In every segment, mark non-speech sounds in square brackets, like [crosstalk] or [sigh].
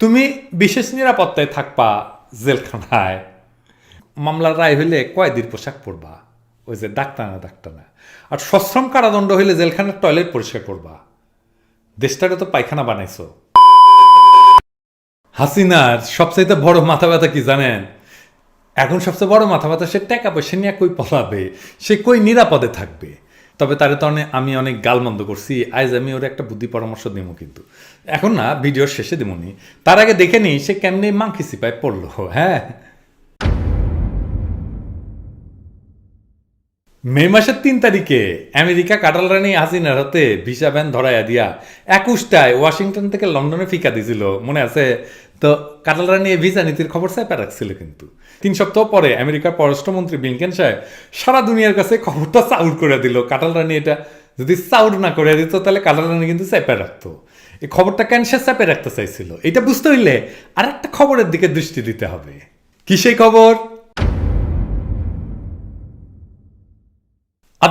তুমি বিশেষ নিরাপত্তায় থাকবা জেলখানায়। মামলার রায় হইলে কয়েদির পোশাক পরবা? ওই যে ডাক্তার না ডাক্তার না। আর সশ্রম কারাদণ্ড হইলে জেলখানার টয়লেট পরিষ্কার করবা। দেশটারে তো পায়খানা বানাইছো। হাসিনার সবচাইতে বড় মাথা ব্যথা কি জানেন? এখন সবচেয়ে বড় মাথা ব্যথা, সে টাকা পয়সা নিয়ে কই পলাবে? সে কই নিরাপদে থাকবে? তবে তার তো আমি অনেক গালমন্দ করছি। আজ আমি ওর একটা বুদ্ধি পরামর্শ দিব কিন্তু। এখন না ভিডিওর শেষে দিমনি। তার আগে দেখে নিই সে কেমনি মাংকি সিপায় পড়ল হ্যাঁ? মে মাসের তিন তারিখে আমেরিকা কাটাল রানী হাসিনার হাতে ভিসা ব্যান ধরাইয়া দিয়া একুশটায় ওয়াশিংটন থেকে লন্ডনে ফিকা দিছিল। মনে আছে? তো কাটাল রানী ভিসা নীতির খবর চাইপা রাখছিল কিন্তু। তিন সপ্তাহ পরে আমেরিকার পররাষ্ট্রমন্ত্রী বিলকেন সাহেব সারা দুনিয়ার কাছে খবরটা চাউর করে দিল। কাটাল রানী এটা যদি চাউর না করে দিত, তাহলে কাটাল রানী কিন্তু চাইপা রাখতো। এই খবরটা কেন সে চাপে রাখতে চাইছিল? এটা বুঝতে হইলে আর একটা খবরের দিকে দৃষ্টি দিতে হবে। কি সেই খবর?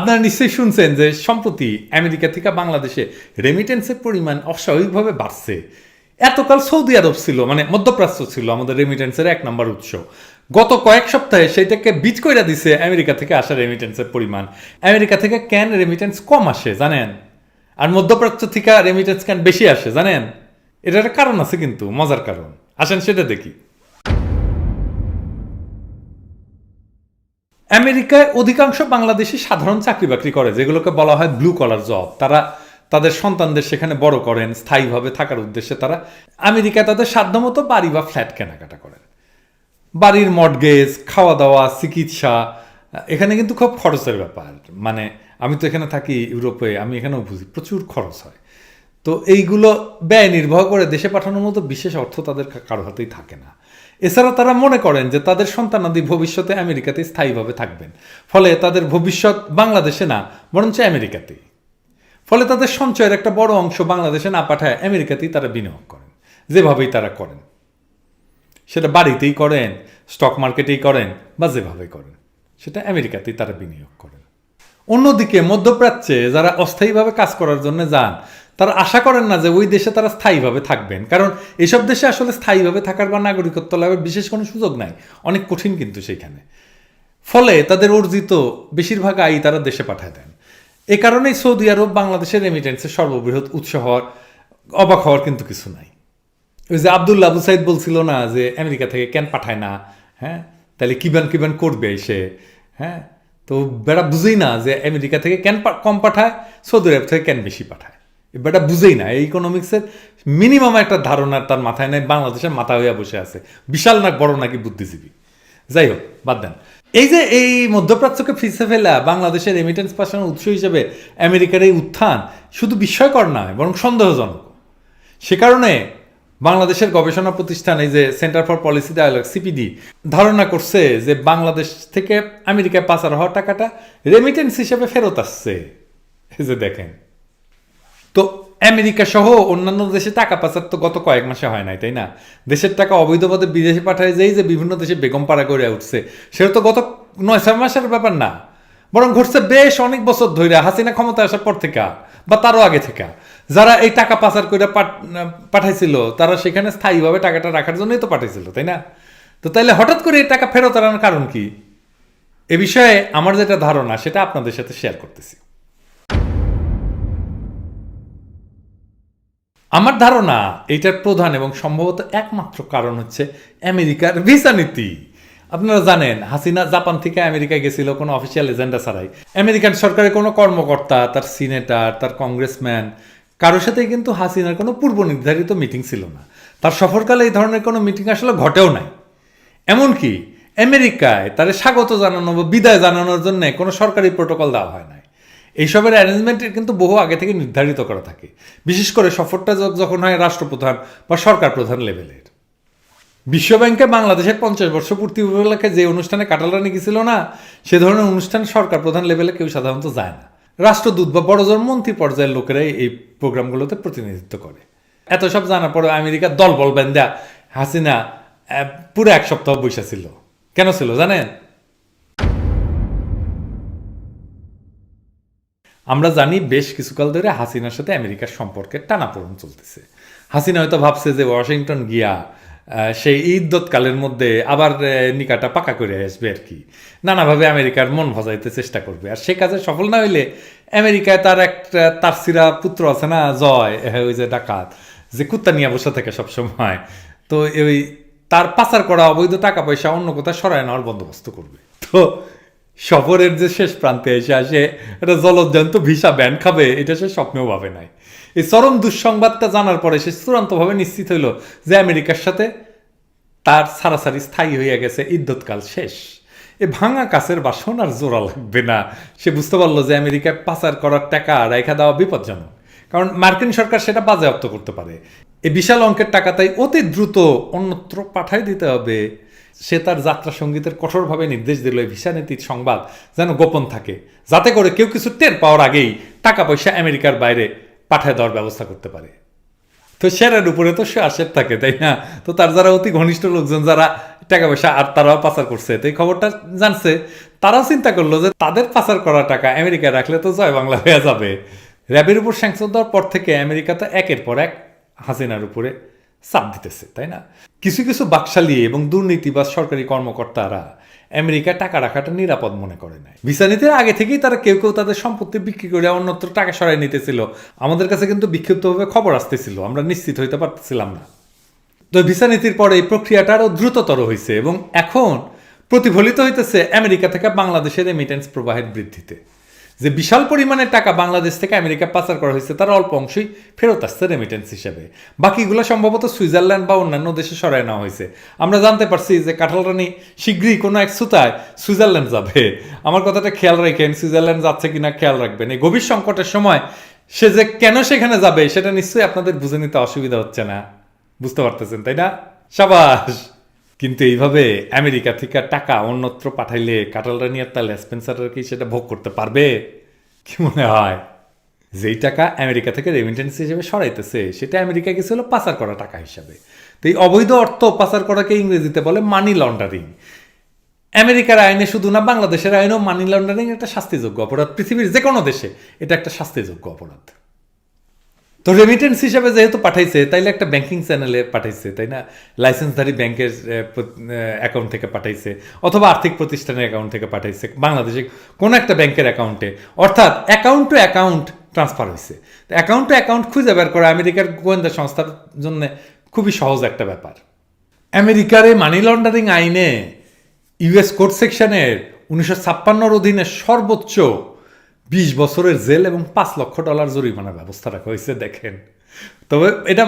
আপনারা নিশ্চয়ই শুনছেন যে সম্প্রতি আমেরিকা থেকে বাংলাদেশে রেমিটেন্সের পরিমাণ অস্বাভাবিকভাবে বাড়ছে। এতকাল সৌদি আরব ছিল মানে মধ্যপ্রাচ্য ছিল আমাদের রেমিটেন্সের এক নম্বর উৎস। গত কয়েক সপ্তাহে সেইটাকে বিচ কইরা দিছে আমেরিকা থেকে আসা রেমিটেন্সের পরিমাণ। আমেরিকা থেকে ক্যান রেমিটেন্স কম আসে, জানেন? আর মধ্যপ্রাচ্য থেকে রেমিটেন্স ক্যান বেশি আসে, জানেন? এটার কারণ আছে কিন্তু, মজার কারণ। আসেন সেটা দেখি। আমেরিকায় অধিকাংশ বাংলাদেশি সাধারণ চাকরি বাকরি করে, যেগুলোকে বলা হয় ব্লু কলার জব তারা তাদের সন্তানদের সেখানে বড় করেন, স্থায়ীভাবে থাকার উদ্দেশ্যে তারা আমেরিকায় তাদের সাধ্যমতো বাড়ি বা ফ্ল্যাট কেনাকাটা করেন। বাড়ির মর্টগেজ খাওয়া দাওয়া চিকিৎসা, এখানে কিন্তু খুব খরচের ব্যাপার। মানে আমি তো এখানে থাকি ইউরোপে, আমি এখানেও বুঝি, প্রচুর খরচ হয়। তো এইগুলো ব্যয় নির্বাহ করে দেশে পাঠানোর মতো বিশেষ অর্থ তাদের কারও হাতেই থাকে না। এছাড়া তারা মনে করেন যে তাদের সন্তানাদি ভবিষ্যতে আমেরিকাতে স্থায়ীভাবে থাকবেন। ফলে তাদের ভবিষ্যৎ বাংলাদেশে না, বরঞ্চ আমেরিকাতেই। ফলে তাদের সঞ্চয়ের একটা বড় অংশ বাংলাদেশে না পাঠায়, আমেরিকাতেই তারা বিনিয়োগ করেন। যেভাবেই তারা করেন। সেটা বাড়িতেই করেন, স্টক মার্কেটেই করেন বা যেভাবেই করেন, সেটা আমেরিকাতেই তারা বিনিয়োগ করেন। অন্যদিকে মধ্যপ্রাচ্যে যারা অস্থায়ীভাবে কাজ করার জন্য যান তারা আশা করেন না যে ওই দেশে তারা স্থায়ীভাবে থাকবেন। কারণ এসব দেশে আসলে স্থায়ীভাবে থাকার বা নাগরিকত্ব লাভের বিশেষ কোনো সুযোগ নাই। অনেক কঠিন কিন্তু সেইখানে। ফলে তাদের অর্জিত বেশিরভাগ আয় তারা দেশে পাঠায় দেন। এ কারণেই সৌদি আরব বাংলাদেশের রেমিটেন্সের সর্ববৃহৎ উৎস হওয়ার অবাক হওয়ার কিন্তু কিছু নাই। ওই যে আবদুল্লা আবু সাইদ বলছিল না যে আমেরিকা থেকে কেন পাঠায় না? হ্যাঁ? তাহলে কিবান কিবান করবে সে হ্যাঁ? তো বেড়া বুঝেই না যে আমেরিকা থেকে কেন কম পাঠায়, সৌদি আরব থেকে কেন বেশি পাঠায়? বেটা বুঝেই না, এই ইকোনমিক্সের মিনিমাম একটা ধারণা তার মাথায় নেই, বাংলাদেশের মাথা হইয়া বসে আছে। বিশাল না, বড় নাকি বুদ্ধিজীবী? যাই হোক, বাদ দেন। এই যে এই মধ্যপ্রাচ্যকে ফিসে ফেলা বাংলাদেশের রেমিটেন্স পাঠানোর উৎস হিসেবে আমেরিকার এই উত্থান শুধু বিস্ময়কর নয় বরং সন্দেহজনক। সে কারণে বাংলাদেশের গবেষণা প্রতিষ্ঠান, এই যে Centre for Policy Dialogue CPD ধারণা করছে যে বাংলাদেশ থেকে আমেরিকায় পাচার হওয়া টাকাটা রেমিটেন্স হিসেবে ফেরত আসছে। এই যে দেখেন। তো আমেরিকা সহ অন্যান্য দেশে টাকা পাচার তো গত কয়েক মাসে হয় নাই, তাই না? দেশের টাকা অবৈধভাবে বিদেশে পাঠায় যেই যে বিভিন্ন দেশে বেগম পাড়া করে উঠছে, সেটা তো গত নয়, ছয় মাসের ব্যাপার না। বরং ঘটছে বেশ অনেক বছর ধরে হাসিনা ক্ষমতা আসার পর থেকে, বা তারও আগে থেকে। যারা এই টাকা পাচার করে পাঠাইছিল, তারা সেখানে স্থায়ীভাবে টাকাটা রাখার জন্যই তো পাঠাইছিল, তাই না? তো তাইলে হঠাৎ করে এই টাকা ফেরত আনার কারণ কি? এ বিষয়ে আমার যেটা ধারণা, সেটা আপনাদের সাথে শেয়ার করতেছি। আমার ধারণা এইটার প্রধান এবং সম্ভবত একমাত্র কারণ হচ্ছে আমেরিকার ভিসা নীতি। আপনারা জানেন, হাসিনা জাপান থেকে আমেরিকায় গেছিল কোনো অফিসিয়াল এজেন্ডা ছাড়াই। আমেরিকান সরকারের কোনো কর্মকর্তা, তার সিনেটার, তার কংগ্রেসম্যান, কারোর সাথে কিন্তু হাসিনার কোনো পূর্ব নির্ধারিত মিটিং ছিল না। তার সফরকালে এই ধরনের কোনো মিটিং আসলে ঘটেও নাই। এমনকি আমেরিকায় তার স্বাগত জানানো বা বিদায় জানানোর জন্য কোনো সরকারি প্রোটোকল দেওয়া হয় নাই। এইসবের অ্যারেঞ্জমেন্টের কিন্তু বহু আগে থেকে নির্ধারিত করা থাকে। বিশেষ করে সফরটা যখন হয় রাষ্ট্রপ্রধান বা সরকার প্রধান লেভেলের। বিশ্বব্যাংকে বাংলাদেশের পঞ্চাশ বর্ষ পূর্তি উপলক্ষে যে অনুষ্ঠানে কাটালানি গেছিল না, সে ধরনের অনুষ্ঠান সরকার প্রধান লেভেলে কেউ সাধারণত যায় না। রাষ্ট্রদূত বা বড়জন মন্ত্রী পর্যায়ের লোকেরাই এই প্রোগ্রামগুলোতে প্রতিনিধিত্ব করে। এত সব জানার পরে আমেরিকার দল বল বেন্দা হাসিনা পুরো এক সপ্তাহ বৈশা ছিল। কেন ছিল জানেন? আমরা জানি বেশ কিছুকাল ধরে হাসিনার সাথে আমেরিকার সম্পর্কের টানাপোড়েন চলতেছে। হাসিনা হয়তো ভাবছে যে ওয়াশিংটন গিয়া সেই ইদ্যৎকালের মধ্যে আবার নিকাটা পাকা করে আসবে আর কি। নানাভাবে আমেরিকার মন ভজাইতে চেষ্টা করবে। আর সে কাজে সফল না হইলে আমেরিকায় তার একটা তার সিরা পুত্র আছে না, জয় ওই যে ডাকাত, যে কুত্তা নিয়ে বসে থাকে সবসময়। তো ওই তার পাচার করা অবৈধ টাকা পয়সা অন্য কোথাও সরায় নেওয়ার বন্দোবস্ত করবে। তো সফরের যে শেষ প্রান্তে এসে আসে একটা জলজ্জান্ত ভিসা ব্যান খাবে, এটা সে স্বপ্নেও ভাবে নাই। এই চরম দুঃসংবাদটা জানার পরে সে চূড়ান্তভাবে নিশ্চিত হইল যে আমেরিকার সাথে তার সারাসারি স্থায়ী হইয়া গেছে, ইদ্যৎকাল শেষ। এ ভাঙা কাছের বাসন আর জোড়া লাগবে না। সে বুঝতে পারল যে আমেরিকায় পাচার করার টাকা রেখা দেওয়া বিপজ্জনক। কারণ মার্কিন সরকার সেটা বাজেয়াপ্ত করতে পারে। এই বিশাল অঙ্কের টাকা তাই অতি দ্রুত অন্যত্র পাঠাই দিতে হবে। সে তার যাত্রা সঙ্গীতের কঠোরভাবে নির্দেশ দিল ভিসা নীতির সংবাদ যেন গোপন থাকে, যাতে করে কেউ কিছু টের পাওয়ার আগেই টাকা পয়সা আমেরিকার বাইরে পাঠায় দেওয়ার ব্যবস্থা করতে পারে। তো সেরার উপরে তো সে আসের থাকে, তাই না? তো তার যারা অতি ঘনিষ্ঠ লোকজন যারা টাকা পয়সা আর তারাও পাচার করছে, তো এই খবরটা জানছে, তারাও চিন্তা করল যে তাদের পাচার করা টাকা আমেরিকায় রাখলে তো জয় বাংলা হয়ে যাবে। র্যাবের উপর স্যাংশন দেওয়ার পর থেকে আমেরিকা তো একের পর এক হাসিনার উপরে চাপ দিতেছে, তাই না? কিছু কিছু বাকশালী এবং দুর্নীতিবাজ সরকারি কর্মকর্তারা আমেরিকায় টাকা রাখাটা নিরাপদ মনে করে নাই। ভিসা নীতির আগে থেকেই তারা কেউ কেউ তাদের সম্পত্তি বিক্রি করে অন্যত্র টাকা সরাই নিতেছিল। আমাদের কাছে কিন্তু বিক্ষিপ্তভাবে খবর আসতেছিল, আমরা নিশ্চিত হইতে পারতেছিলাম না। তো ভিসা নীতির পরে এই প্রক্রিয়াটা আরও দ্রুততর হয়েছে এবং এখন প্রতিফলিত হইতেছে আমেরিকা থেকে বাংলাদেশের রেমিটেন্স প্রবাহের বৃদ্ধিতে। যে বিশাল পরিমাণের টাকা বাংলাদেশ থেকে আমেরিকা পাচার করা হয়েছে, তার অল্প অংশই ফেরত আসছে রেমিটেন্স হিসেবে। বাকিগুলো সম্ভবত সুইজারল্যান্ড বা অন্যান্য দেশে সরায় নেওয়া হয়েছে। আমরা জানতে পারছি যে কাঁঠাল রানী শীঘ্রই কোনো এক সুতায় সুইজারল্যান্ড যাবে। আমার কথাটা খেয়াল রাখেন, সুইজারল্যান্ড যাচ্ছে কিনা খেয়াল রাখবেন। এই গভীর সংকটের সময় সে যে কেন সেখানে যাবে, সেটা নিশ্চয়ই আপনাদের বুঝে নিতে অসুবিধা হচ্ছে না। বুঝতে পারতেছেন, তাই না? সাবাস! কিন্তু এইভাবে আমেরিকা থেকে টাকা, অন্যত্র পাঠাইলে কাটালরা নিয়ে তাহলে স্পেন্সাররা কি সেটা ভোগ করতে পারবে? কি মনে হয়? যেই টাকা আমেরিকা থেকে রেমিটেন্স হিসেবে সরাইতেছে, সেটা আমেরিকা গেছিল পাচার করা টাকা হিসাবে। তো এই অবৈধ অর্থ পাচার করাকে ইংরেজিতে বলে মানি লন্ডারিং আমেরিকার আইনে শুধু না, বাংলাদেশের আইনেও মানি লন্ডারিং একটা শাস্তিযোগ্য অপরাধ। পৃথিবীর যে কোনো দেশে এটা একটা শাস্তিযোগ্য অপরাধ। তো রেমিটেন্স হিসাবে যেহেতু পাঠাইছে, তাইলে একটা ব্যাংকিং চ্যানেলে পাঠাইছে, তাই না? লাইসেন্সধারী ব্যাংকের অ্যাকাউন্ট থেকে পাঠাইছে, অথবা আর্থিক প্রতিষ্ঠানের অ্যাকাউন্ট থেকে পাঠাইছে, বাংলাদেশে কোনো একটা ব্যাংকের অ্যাকাউন্টে অর্থাৎ অ্যাকাউন্ট টু অ্যাকাউন্ট ট্রান্সফার হয়েছে তো অ্যাকাউন্ট টু অ্যাকাউন্ট খুঁজে বের করা আমেরিকার গোয়েন্দা সংস্থার জন্য খুবই সহজ একটা ব্যাপার। আমেরিকার মানি লন্ডারিং আইনে ইউএস কোর্ট সেকশনের উনিশশো ছাপ্পান্নর অধীনে সর্বোচ্চ বিশ বছরের জেল এবং পাঁচ লক্ষ ডলার জরিমানার ব্যবস্থা রাখা হয়েছে, দেখেন। তবে এটা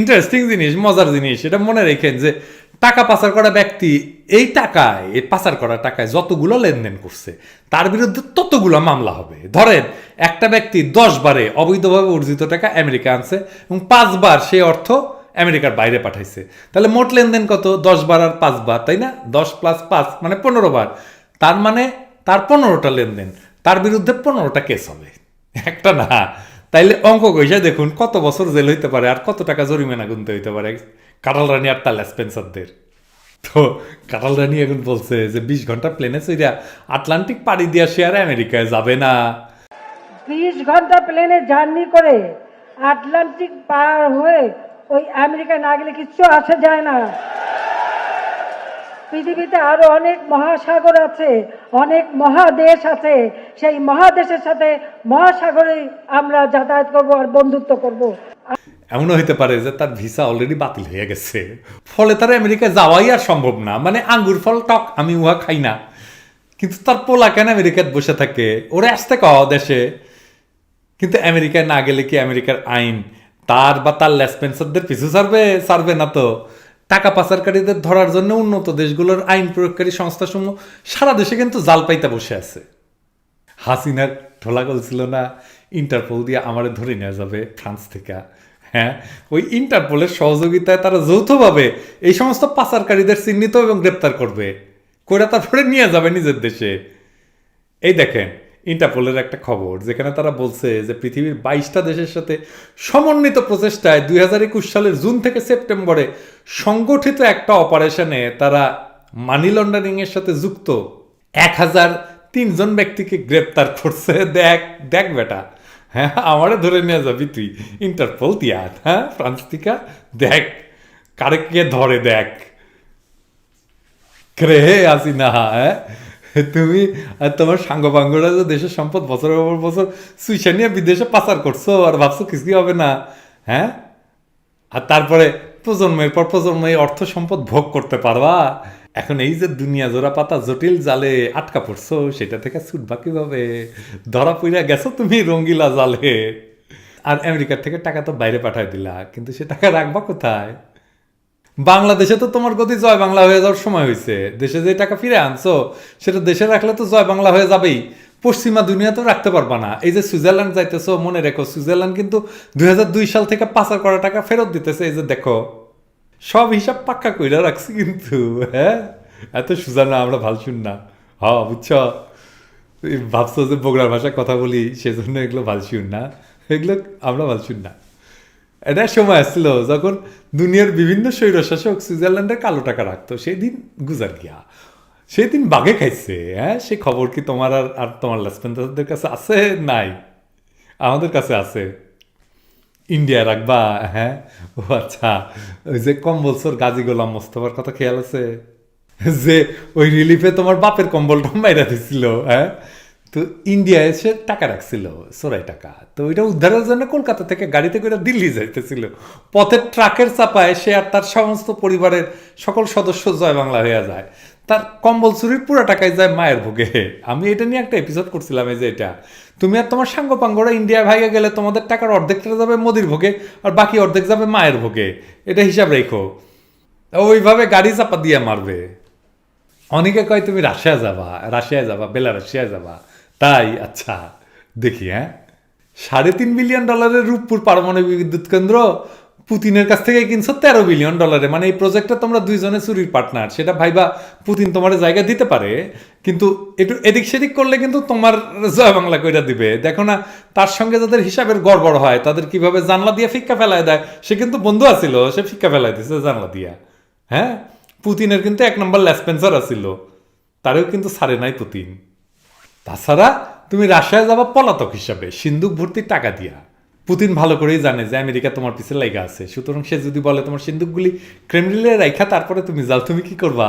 ইন্টারেস্টিং জিনিস, মজার জিনিস, এটা মনে রেখেন যে টাকা পাচার করা ব্যক্তি এই টাকায়, এই পাচার করা টাকায় যতগুলো লেনদেন করছে, তার বিরুদ্ধে ততগুলো মামলা হবে। ধরেন, একটা ব্যক্তি দশ বারে অবৈধভাবে অর্জিত টাকা আমেরিকা আনছে এবং পাঁচবার সেই অর্থ আমেরিকার বাইরে পাঠাইছে। তাহলে মোট লেনদেন কত? দশ বার আর পাঁচ বার, তাই না? দশ প্লাস পাঁচ মানে পনেরো বার। তার মানে তার পনেরোটা লেনদেন। তার বিরুদ্ধে পনেরোটা কেস হবে। একটা না। তাইলে অঙ্ক কইসা, দেখুন, কত বছর জেল হইতে পারে আর কত টাকা জরিমানা গুনতে হইতে পারে? কাটাল রানী আর তার স্পেন্সারদের তো কাটাল রানী এখন বলছে যে, বিশ ঘণ্টা প্লেনে চইরা আটলান্টিক পাড়ি দিয়া সে আর আমেরিকায় যাবে না। বিশ ঘণ্টা প্লেনে জার্নি করে আটলান্টিক পার হয়ে ওই আমেরিকা না গেলে কিচ্ছু আসা যায় না। পৃথিবীতে আরও অনেক মহাসাগর আছে, অনেক মহাদেশ আছে। সেই মহাদেশের সাথে মহাসাগরে আমরা যাতায়াত করব আর বন্ধুত্ব করব। এমনও হইতে পারে যে তার ভিসা অলরেডি বাতিল হয়ে গেছে। ফলে তার আমেরিকায় যাওয়াই আর সম্ভব না। মানে আঙ্গুর ফল, টক, আমি উহা খাই না। কিন্তু তার পোলা কেন আমেরিকায় বসে থাকে? ওরা আসতে কও দেশে। কিন্তু আমেরিকায় না গেলে কি আমেরিকার আইন? তার বা তার লেসপেন্সারদের পিছু ছাড়বে? ছাড়বে না তো। টাকা পাচারকারীদের ধরার জন্য উন্নত দেশগুলোর আইন প্রয়োগকারী সংস্থাসমূহ সারা দেশে কিন্তু জাল পাইতে বসে আছে। হাসিনার ঠোলা ছিল না, ইন্টারপোল দিয়ে আমারে ধরে নেওয়া যাবে ফ্রান্স থেকে। হ্যাঁ ওই ইন্টারপোলের সহযোগিতায় তারা যৌথভাবে এই সমস্ত পাচারকারীদের চিহ্নিত এবং গ্রেপ্তার করবে। করে তারপরে নিয়ে যাবে নিজের দেশে। এই দেখেন ইন্টারপোলের একটা খবর, যেখানে তারা বলছে যে পৃথিবীর বাইশটা দেশের সাথে সমন্বিত প্রচেষ্টায় দুই হাজার একুশ সালের জুন থেকে সেপ্টেম্বরে সংগঠিত একটা অপারেশনে তারা মানি লন্ডারিং এর সাথে যুক্ত। এক হাজার তিনজন ব্যক্তিকে গ্রেপ্তার করছে। দেখ দেখ বেটা। হ্যাঁ আমারে ধরে নিয়ে যাবি তুই। ইন্টারপোল তিয়ার হ্যাঁ ফ্রান্সটিকা দেখ কারে কে ধরে দেখ? রে আসি না হ্যাঁ? [laughs] তুমি আর তোমার সাঙ্গপাঙ্গরা যে দেশের সম্পদ বছরের পর বছর সুইসা নিয়ে বিদেশে পাচার করছ আর ভাবছ কিছুই হবে না হ্যাঁ? আর তারপরে প্রজন্মের পর প্রজন্ম এই অর্থ সম্পদ ভোগ করতে পারবা। এখন এই যে দুনিয়া জোড়া পাতা জটিল জালে আটকা পড়ছো, সেটা থেকে ছুটবা কীভাবে? ধরা পইরা গেছো তুমি রঙ্গিলা জালে। আর আমেরিকার থেকে টাকা তো বাইরে পাঠায় দিলা, কিন্তু সে টাকা রাখবা কোথায়? বাংলাদেশে তো তোমার গতি জয় বাংলা হয়ে যাওয়ার সময় হয়েছে। দেশে যে টাকা ফিরে আনছো, সেটা দেশে রাখলে তো জয় বাংলা হয়ে যাবেই। পশ্চিমা দুনিয়া তো রাখতে পারবা না। এই যে সুইজারল্যান্ড যাইতেছো, মনে রেখো, সুইজারল্যান্ড কিন্তু দুই হাজার দুই সাল থেকে পাচার করা টাকা ফেরত দিতেছে, এই যে দেখো। সব হিসাব পাক্কা কইরা রাখছি কিন্তু হ্যাঁ? এত সুজা না আমরা ভালো শুন না। হ, বুঝছ? ভাবছ যে বগুড়ার ভাষায় কথা বলি, সেজন্য এগুলো ভালো শুন না। এগুলো আমরা ভালো শুন না। এটা সময় আসছিল যখন দুনিয়ার বিভিন্ন স্বৈরশাসক সুইজারল্যান্ডের কালো টাকা রাখতো সেই দিন গুজার গিয়া। সেই দিন বাঘে খাইছে হ্যাঁ? সে খবর কি তোমার আর আর তোমার লাসপেন্দারদের কাছে আছে? নাই। আমাদের কাছে আছে। ইন্ডিয়া রাখবা হ্যাঁ? ও আচ্ছা ওই যে কম্বলসর গাজী গোলাম মোস্তফার কথা খেয়াল আছে? যে ওই রিলিফে তোমার বাপের কম্বলটা মাইরা দিছিল হ্যাঁ? তো ইন্ডিয়া এসে টাকা রাখছিল সোরাই টাকা। তো ওইটা উদ্ধারের জন্য কলকাতা থেকে গাড়িতে করে দিল্লি যাইতেছিল। পথের ট্রাকের চাপায় সে আর তার সমস্ত পরিবারের সকল সদস্য জয় বাংলা হয়ে যায়। তার কম্বল চুরির পুরো টাকায় যায় মায়ের ভোগে। আমি এটা নিয়ে একটা এপিসোড করছিলাম এই যে এটা। তুমি আর তোমার সাঙ্গ পাঙ্গরা ইন্ডিয়া ভাইগে গেলে তোমাদের টাকার অর্ধেকটা যাবে মোদির ভোগে আর বাকি অর্ধেক যাবে মায়ের ভোগে। এটা হিসাব রেখো। ওইভাবে গাড়ি চাপা দিয়ে মারবে। অনেকে কয়, তুমি রাশিয়া যাবা, রাশিয়ায় যাবা বেলা রাশিয়ায় যাবা। তাই আচ্ছা দেখি হ্যাঁ। সাড়ে তিন বিলিয়ন ডলারের রূপপুর পারমাণবিক বিদ্যুৎ কেন্দ্র পুতিনের কাছ থেকে কিনছো তেরো বিলিয়ন ডলারে। মানে এই প্রজেক্টটা তোমরা দুইজনে চুরির পার্টনার সেটা ভাইবা পুতিন তোমার জায়গা দিতে পারে, কিন্তু একটু এদিক সেদিক করলে কিন্তু তোমার জয় বাংলা কইরা দিবে। দেখো না, তার সঙ্গে যাদের হিসাবের গড়বড় হয়, তাদের কীভাবে জানলা দিয়ে ফিক্কা ফেলায় দেয়, সে কিন্তু বন্ধু আছিল, সে ফিক্কা ফেলায় দিছে জানলা দিয়া। হ্যাঁ? পুতিনের কিন্তু এক নম্বর ল্যাসপেন্সার আছিল, তারেও কিন্তু সারে নাই পুতিন। তাছাড়া তুমি রাশিয়ায় যাবা পলাতক হিসাবে সিন্দুক ভর্তি টাকা দিয়া। পুতিন ভালো করেই জানে যে আমেরিকা তোমার পিছে লাইগা আছে। সুতরাং সে যদি বলে তোমার সিন্দুকগুলি ক্রেমলিনে রাইখা, তারপরে তুমি যাও, তুমি কি করবা?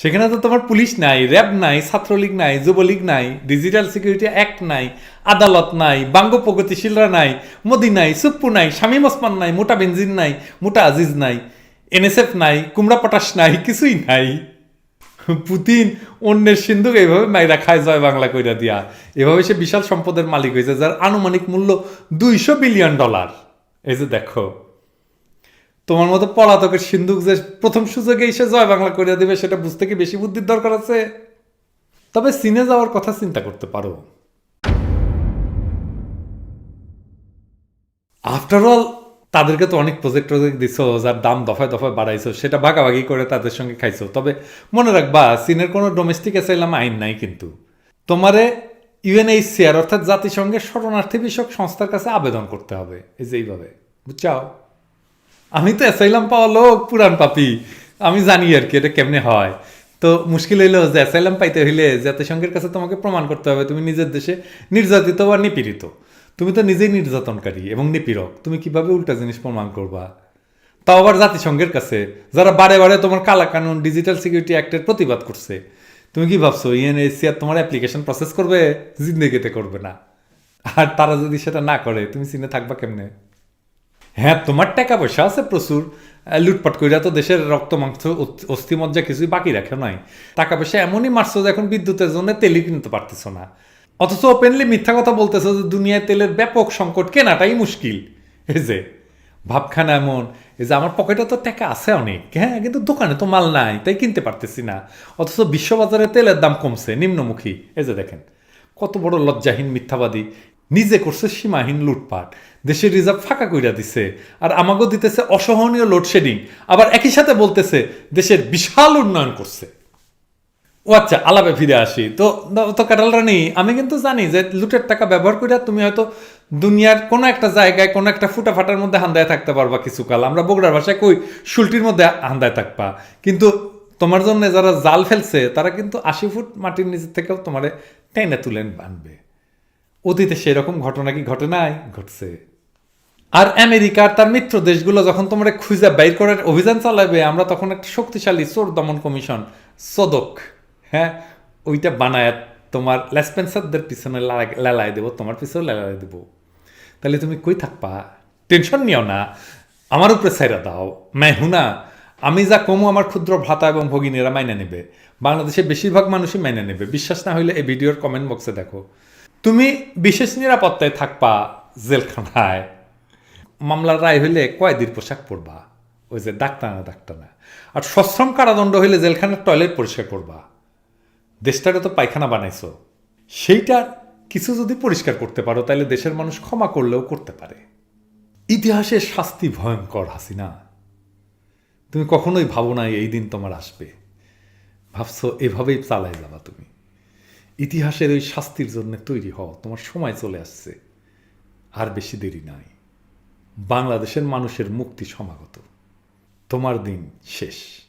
সেখানে তো তোমার পুলিশ নাই, র্যাব নাই, ছাত্রলীগ নাই, যুবলীগ নাই, ডিজিটাল সিকিউরিটি অ্যাক্ট নাই, আদালত নাই, বাঙ্গ প্রগতিশীলরা নাই, মোদি নাই, সুপ্পু নাই, শামীম ওসমান নাই, মোটা বেনজিন নাই, মোটা আজিজ নাই, এনএসএফ নাই, কুমড়া পটাশ নাই, কিছুই নাই। [laughs] পুতিন অন্যের সিন্ধুক এইভাবে মাইরা খায় জয় বাংলা কইরা দিয়া। এভাবে সে বিশাল সম্পদের মালিক হয়েছে যার আনুমানিক মূল্য দুইশো বিলিয়ন ডলার। এই যে দেখো, তোমার মতো পলাতকের সিন্ধুক যে প্রথম সুযোগে এসে জয় বাংলা করিয়া দিবে, সেটা বুঝতে কি বেশি বুদ্ধির দরকার আছে? তবে সিনে যাওয়ার কথা চিন্তা করতে পারো। আফটার অল তাদেরকে তো অনেক প্রজেক্ট প্রজেক্ট দিছো, যার দাম দফায় দফায় বাড়াইছো, সেটা ভাগাভাগি করে তাদের সঙ্গে খাইছো। তবে মনে রাখবা, চীনের কোনো ডোমেস্টিক অ্যাসাইলাম আইন নাই কিন্তু। তোমারে ইউএনএইচসিআর অর্থাৎ জাতিসংঘের শরণার্থী বিষয়ক সংস্থার কাছে আবেদন করতে হবে। এই যে এইভাবে। বুঝছাও? আমি তো অ্যাসাইলাম পাওয়া লোক, পুরান পাপি। আমি জানি আর কি, এটা কেমনে হয়। তো মুশকিল হইল যে অ্যাসাইলাম পাইতে হইলে জাতিসংঘের কাছে তোমাকে প্রমাণ করতে হবে, তুমি নিজের দেশে নির্যাতিত বা নিপীড়িত। তুমি তো নিজেই নির্যাতনকারী এবং নিপীড়ক। তুমি কীভাবে উল্টা জিনিস প্রমাণ করবা? তাও আবার জাতিসংঘের কাছে, যারা বারে বারে তোমার কালা কানুন ডিজিটাল সিকিউরিটি অ্যাক্টের প্রতিবাদ করছে। তুমি কি ভাবছ ইএনএসিআর তোমার অ্যাপ্লিকেশন প্রসেস করবে? জিন্দগিতে করবে না। আর তারা যদি সেটা না করে, তুমি চিনে থাকবা কেমনে? হ্যাঁ তোমার টাকা পয়সা আছে প্রচুর। লুটপাট কইরা তো দেশের রক্ত মাংস অস্থিমজ্জা কিছুই বাকি রাখে নাই। টাকা পয়সা এমনই মারছো যে এখন বিদ্যুতের জন্য তেলই কিনতে পারতেছো না। অথচ ওপেনলি মিথ্যা কথা বলতেছে যে দুনিয়ায় তেলের ব্যাপক সংকট কেনাটাই মুশকিল। এই যে, ভাবখানা এমন, এই যে আমার পকেটে তো টাকা আছে অনেক হ্যাঁ কিন্তু দোকানে তো মাল নাই, তাই কিনতে পারতেছি না। অথচ বিশ্ববাজারে তেলের দাম কমছে, নিম্নমুখী। এই যে দেখেন, কত বড় লজ্জাহীন মিথ্যাবাদী। নিজে করছে সীমাহীন লুটপাট, দেশের রিজার্ভ ফাঁকা কইরা দিছে, আর আমাকেও দিতেছে অসহনীয় লোডশেডিং আবার একই সাথে বলতেছে, দেশের বিশাল উন্নয়ন করছে। ও আচ্ছা আলাপে ফিরে আসি। তো তো কাটাল রানী, আমি কিন্তু জানি যে লুটের টাকা ব্যবহার করে তুমি হয়তো দুনিয়ার কোনো একটা জায়গায়, কোনো একটা ফুটা ফাটার মধ্যে হান্দায় থাকতে পারবা কিছুকাল। আমরা বগুড়ার ভাষায় কই, শুলটির মধ্যে হান্দায় থাকবা। কিন্তু তোমার জন্য যারা জাল ফেলছে, তারা কিন্তু আশি ফুট মাটির নিচে থেকেও তোমারে টেনে তুলে আনবে। অতীতে সেরকম ঘটনা কি ঘটে নাই? ঘটছে। আর আমেরিকার তার মিত্র দেশগুলো যখন তোমরা খুঁজে বাইর করার অভিযান চালাবে, আমরা তখন একটা শক্তিশালী চোর দমন কমিশন, সদক। হ্যাঁ ওইটা বানায় তোমার লেসপেন্সারদের পিছনে লা- লেলায় দেবো, তোমার পিছনে লেলায় দেবো। তাহলে তুমি কই থাকবা? টেনশন নিও না, আমার উপরে সাইরা দাও। মেহুনা আমি যা কমু আমার ক্ষুদ্র ভ্রাতা এবং ভগিনীরা মাইনে নেবে। বাংলাদেশের বেশিরভাগ মানুষই মাইনে নেবে। বিশ্বাস না হইলে এই ভিডিওর কমেন্ট বক্সে দেখো। তুমি বিশেষ নিরাপত্তায় থাকবা জেলখানায়। মামলার রায় হইলে কয়েদির পোশাক পরবা? ওই যে ডাক্তার না ডাক্তার না। আর সশ্রম কারাদণ্ড হইলে জেলখানার টয়লেট পরিষ্কার করবা। দেশটাকে তো পায়খানা বানাইছো। সেইটা কিছু যদি পরিষ্কার করতে পারো তাহলে দেশের মানুষ ক্ষমা করলেও করতে পারে। ইতিহাসের শাস্তি ভয়ঙ্কর, হাসিনা। তুমি কখনোই ভাবো না, এই দিন তোমার আসবে। ভাবছ, এভাবেই চালায় যাবা তুমি। ইতিহাসের ওই শাস্তির জন্য তৈরি হও, তোমার সময় চলে আসছে। আর বেশি দেরি নাই। বাংলাদেশের মানুষের মুক্তি সমাগত। তোমার দিন শেষ।